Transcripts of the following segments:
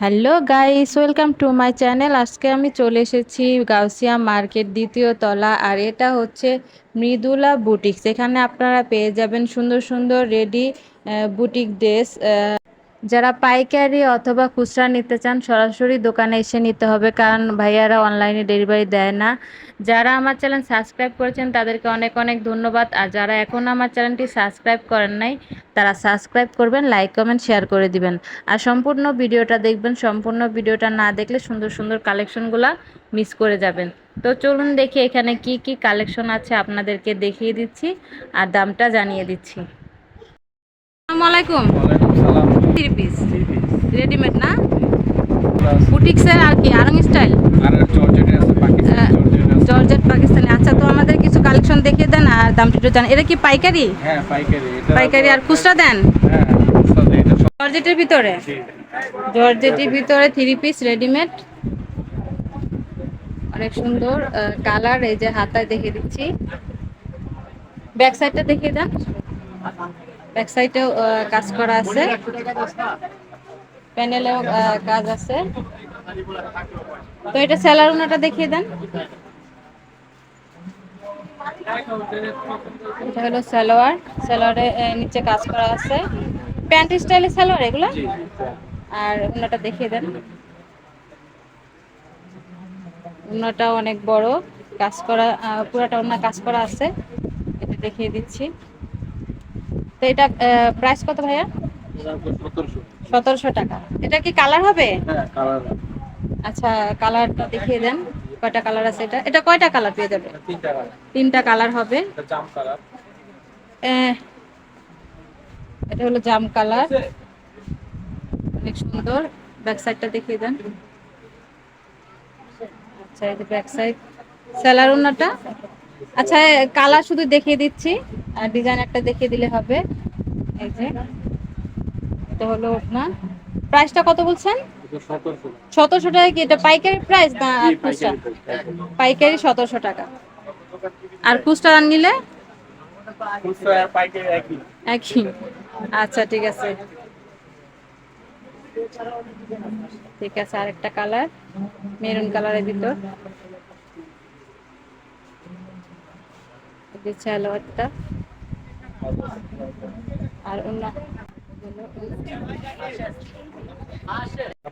Hello guys, welcome to my channel. আজকে আমি চলে এসেছি গাউসিয়া মার্কেট দ্বিতীয় তলা, আর এটা হচ্ছে মৃদুলা বুটিক্স। এখানে আপনারা পেয়ে যাবেন সুন্দর সুন্দর রেডি বুটিক ড্রেস যারা পাইকারি অথবা খুচরা নিতে চান, সরাসরি দোকানে এসে নিতে হবে। কারণ ভাইয়ারা অনলাইনে ডেলিভারি দেয় না। যারা আমার চ্যানেল সাবস্ক্রাইব করেছেন, তাদেরকে অনেক অনেক ধন্যবাদ। আর যারা এখন আমার চ্যানেলটি সাবস্ক্রাইব করেন নাই, তারা সাবস্ক্রাইব করবেন লাইক কমেন্ট শেয়ার করে দিবেন। আর সম্পূর্ণ ভিডিওটা দেখবেন। সম্পূর্ণ ভিডিওটা না দেখলে সুন্দর সুন্দর কালেকশনগুলো মিস করে যাবেন। তো চলুন দেখি এখানে কি কি কালেকশন আছে আপনাদেরকে দেখিয়ে দিচ্ছি। আর দামটা জানিয়ে দিচ্ছি। আসসালামু আলাইকুম। থ্রি পিস রেডিমেড না? বুটিক্সের আর কি? আরং স্টাইল জর্জেট পাকিস্তানি আচ্ছা তো আমাদের কিছু কালেকশন দেখিয়ে দেন আর দামটা একটু জানেন। এটা কি পাইকারি? হ্যাঁ পাইকারি। আর খুচরা দেন? হ্যাঁ খুচরা এটা সব জর্জেটের ভিতরে? জর্জেটের ভিতরে থ্রি পিস রেডিমেড অনেক সুন্দর কালার এই যে হাতায় দেখিয়ে দিচ্ছি। ব্যাক সাইডটা দেখিয়ে দেন। ব্যাক সাইডেও কাজ করা আছে। প্যানেলেও কাজ আছে। তো এটা সেলার উনাটা দেখিয়ে দেন। এটা হলো সালোয়ার সালোয়ারে নিচে কাজ করা আছে। প্যান্ট স্টাইলে সালোয়ার এগুলো? আর উন্নাটা দেখিয়ে দেন। উন্নাটা অনেক বড়। কাজ করা পুরাটা উন্না কাজ করা আছে। এটা দেখিয়ে দিচ্ছি। এটা প্রাইস কত ভাইয়া? সতেরোশো টাকা। এটা কি কালার হবে? আচ্ছা কালারটা দেখিয়ে দেন। কয়টা কালার আছে এটা? এটা কয়টা কালার পেয়ে যাবে? তিনটা কালার হবে। এটা হলো জাম কালার অনেক সুন্দর। ব্যাক সাইডটা দেখিয়ে দেন। আচ্ছা এই ব্যাক সাইড সেলার ওনাটা আচ্ছা কালার শুধু দেখিয়ে দিচ্ছি। আর ডিজাইন একটা দেখিয়ে দিলে হবে। এই যে এটা হলো না প্রাইসটা কত বলছেন? সতেরোশো। টাকা কি? এটা পাইকারি প্রাইস না খুচরা? পাইকারি সতেরোশো টাকা। আর খুচরা নিলে? আর একই। আচ্ছা ঠিক আছে। ঠিক আছে আরেকটা কালার। মেরুন কালারের ভিতর। যে সালোয়ারটা আর অন্য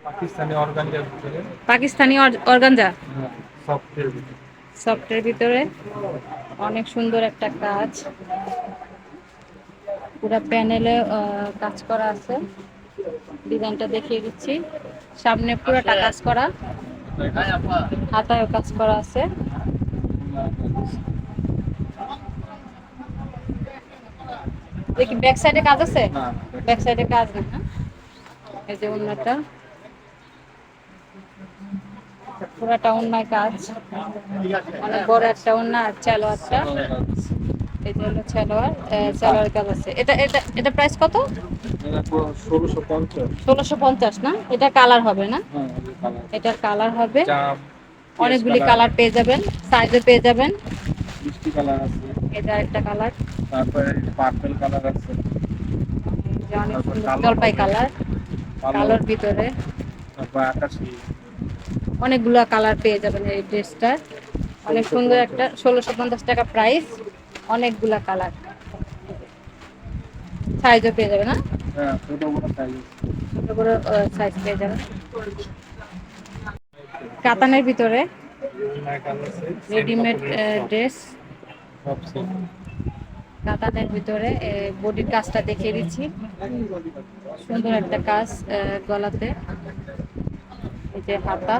পাকিস্তানি অর্গানজার ভিতরে? পাকিস্তানি অর্গানজা হ্যাঁ সফটের ভিতরে। সফটের ভিতরে। অনেক সুন্দর একটা কাজ। পুরো প্যানেলে কাজ করা আছে। ডিজাইনটা দেখিয়ে দিচ্ছি। সামনে পুরোটা কাজ করা। হাতায়ও কাজ করা আছে। দেখি ব্যাক সাইডে কাজ আছে? ব্যাক সাইডে কাজ না না? এই যে অন্যটা। পুরাটা অন্যায় কাজ। অনেক বড় একটা অন্য আর চালোয়ারটা এই যে হলো সালোয়ার সালোয়ার কাজ আছে। এটা এটা এটা প্রাইস কত? ষোলোশো পঞ্চাশ। না? এটা কালার হবে না? হ্যাঁ এই এটার কালার হবে। অনেকগুলি কালার পেয়ে যাবেন সাইজে পেয়ে যাবেন। এটা একটা কালার তারপরে পার্পল কালার আছে। জলপাই কালার কালোর ভিতরে। তারপর আকাশি। অনেকগুলো কালার পেয়ে যাবেন এই ড্রেসটার অনেক সুন্দর একটা ষোলোশো পঞ্চাশ টাকা প্রাইস অনেকগুলা কালার সাইজও পেয়ে যাবে না হ্যাঁ ছোট বড় সাইজ পেয়ে যাবেন। কাতানের ভিতরে। রেডিমেড ড্রেস কাতানের ভিতরে বডির কাজটা দেখিয়ে দিচ্ছি সুন্দর একটা কাজ গলাতে হাতা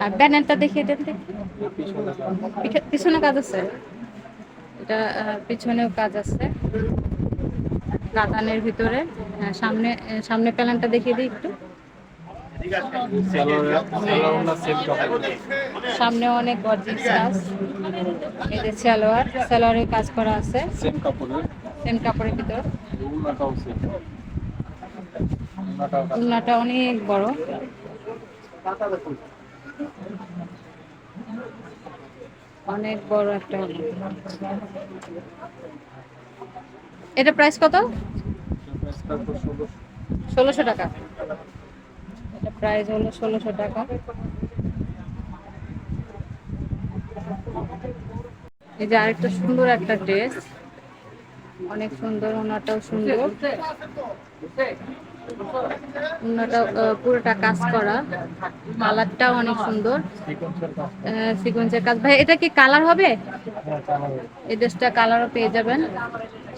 আর দেখিয়ে দেন পিছনে কাজ আছে এটা পিছনেও কাজ আছে কাতানের ভিতরে হ্যাঁ, সামনে সামনে দেখিয়ে দিই একটু সামনে অনেক গর্জিয়াস কাজ। এই যে সালোয়ার সালোয়ারের কাজ করা আছে। সেম কাপড়ের। সেম কাপড়ের ভিতর। উন্নাটা অনেক বড়। অনেক বড় একটা এটা প্রাইস কত? ষোলোশো। টাকা। এটা প্রাইস হলো ষোলোশো টাকা। এই যে আরেকটা সুন্দর একটা ড্রেস। অনেক সুন্দর, ওনাটাও সুন্দর। ওনাটা পুরোটা কাজ করা। কালারটাও অনেক সুন্দর। সিকোয়েন্সের কাজ। ভাই, এটা কি কালার হবে? এই ড্রেসটা কালারও পেয়ে যাবেন।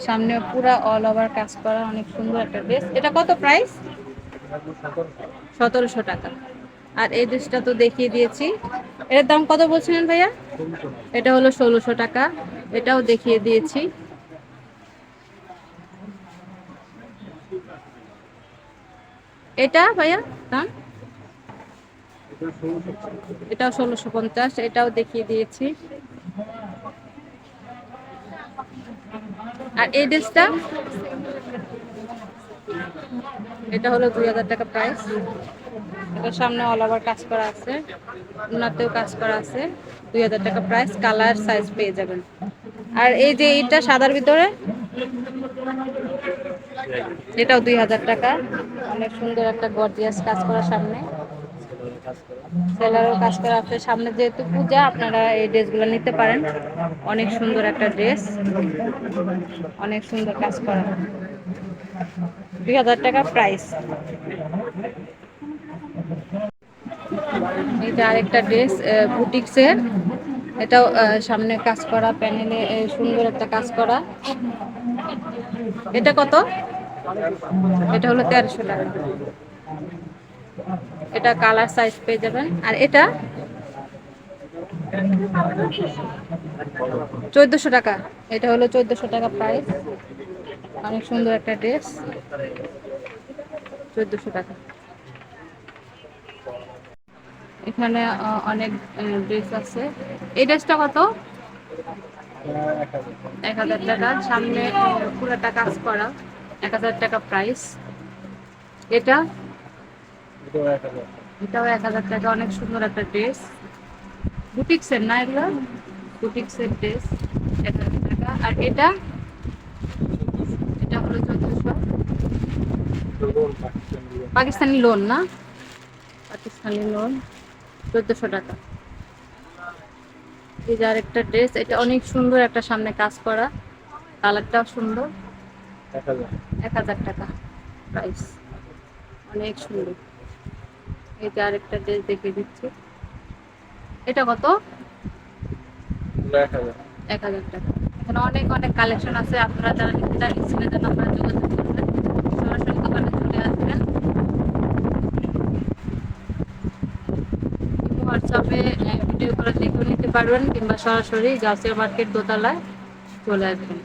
সামনে পুরো অল ওভার কাজ করা, অনেক সুন্দর একটা ড্রেস। এটা কত প্রাইস সতেরোশো টাকা। আর এই ড্রেসটা তো দেখিয়ে দিয়েছি। এটার দাম কত বলছিলেন ভাইয়া? এটা হলো ষোলোশো টাকা। এটাও দেখিয়ে দিয়েছি। এটা ভাইয়া দাম? এটাও ষোলোশো পঞ্চাশ, এটাও দেখিয়ে দিয়েছি। আর এই ড্রেসটা? এটা হলো দুই হাজার টাকা প্রাইস এটার সামনে অল ওভার কাজ করা আছে। ওনাতেও কাজ করা আছে। দুই হাজার টাকা প্রাইস কালার সাইজ পেয়ে যাবেন। আর এই যে এটা সাদার ভিতরে, এটাও দুই হাজার টাকা। অনেক সুন্দর একটা গর্জিয়াস কাজ করা সামনে। সেলারও কাজ করা আছে। সামনে যেহেতু পূজা, আপনারা এই ড্রেসগুলো নিতে পারেন। অনেক সুন্দর একটা ড্রেস। অনেক সুন্দর কাজ করা। দুই হাজার টাকা প্রাইস যে আরেকটা ড্রেস বুটিক্সের। এটাও সামনে কাজ করা, প্যানেলে সুন্দর একটা কাজ করা। এটা কত? এটা হলো তেরোশো টাকা। এটা কালার সাইজ পেয়ে যাবেন। আর এটা? চোদ্দোশো টাকা। এটা হলো চোদ্দোশো টাকা প্রাইস অনেক সুন্দর একটা ড্রেস। চোদ্দোশো টাকা। এখানে অনেক ড্রেস আছে। এই ড্রেসটা কত? এক হাজার টাকা। সামনে পুরোটা কাজ করা। এক হাজার টাকা প্রাইস এটা? এটাও এক হাজার টাকা। অনেক সুন্দর একটা ড্রেস। বুটিক্সের না এগুলো? বুটিক্সের ড্রেস। এক হাজার টাকা। আর এটা? এটা হলো চোদ্দশো। পাকিস্তানি লোন না? পাকিস্তানি লোন চোদ্দশো টাকা। এই যে আরেকটা ড্রেস এটা অনেক সুন্দর একটা সামনে কাজ করা। কালারটাও সুন্দর। এক হাজার। টাকা প্রাইস অনেক সুন্দর। এই যে আরেকটা ড্রেস দেখিয়ে দিচ্ছি। এটা কত? এক হাজার। টাকা। এখানে অনেক অনেক কালেকশন আছে। আপনারা যারা নিতে চান স্ক্রিনে যেন নাম্বারে যোগাযোগ করবেন সরাসরি দোকানে চলে আসবেন হোয়াটসঅ্যাপে ভিডিও করে দেখে নিতে পারবেন কিংবা সরাসরি গাছের মার্কেট দোতলায় চলে আসবেন।